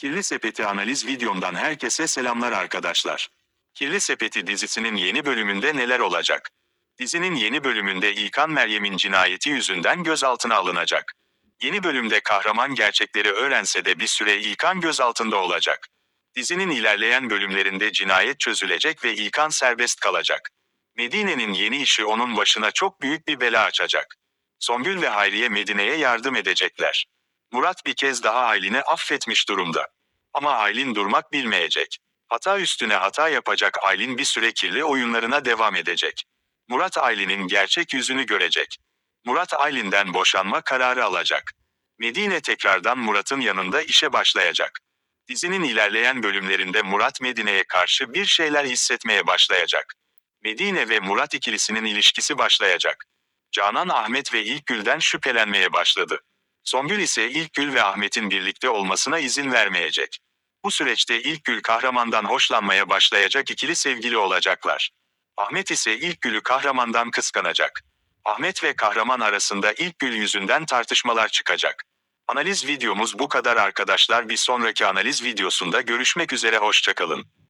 Kirli Sepeti analiz videomdan herkese selamlar arkadaşlar. Kirli Sepeti dizisinin yeni bölümünde neler olacak? Dizinin yeni bölümünde İlkan Meryem'in cinayeti yüzünden gözaltına alınacak. Yeni bölümde kahraman gerçekleri öğrense de bir süre İlkan gözaltında olacak. Dizinin ilerleyen bölümlerinde cinayet çözülecek ve İlkan serbest kalacak. Medine'nin yeni işi onun başına çok büyük bir bela açacak. Songül ve Hayriye Medine'ye yardım edecekler. Murat bir kez daha Aylin'i affetmiş durumda. Ama Aylin durmak bilmeyecek. Hata üstüne hata yapacak Aylin bir süre kirli oyunlarına devam edecek. Murat Aylin'in gerçek yüzünü görecek. Murat Aylin'den boşanma kararı alacak. Medine tekrardan Murat'ın yanında işe başlayacak. Dizinin ilerleyen bölümlerinde Murat Medine'ye karşı bir şeyler hissetmeye başlayacak. Medine ve Murat ikilisinin ilişkisi başlayacak. Canan Ahmet ve İlkgül'den şüphelenmeye başladı. Songül ise İlkgül ve Ahmet'in birlikte olmasına izin vermeyecek. Bu süreçte İlkgül kahramandan hoşlanmaya başlayacak ikili sevgili olacaklar. Ahmet ise İlkgül'ü kahramandan kıskanacak. Ahmet ve kahraman arasında İlkgül yüzünden tartışmalar çıkacak. Analiz videomuz bu kadar arkadaşlar bir sonraki analiz videosunda görüşmek üzere hoşçakalın.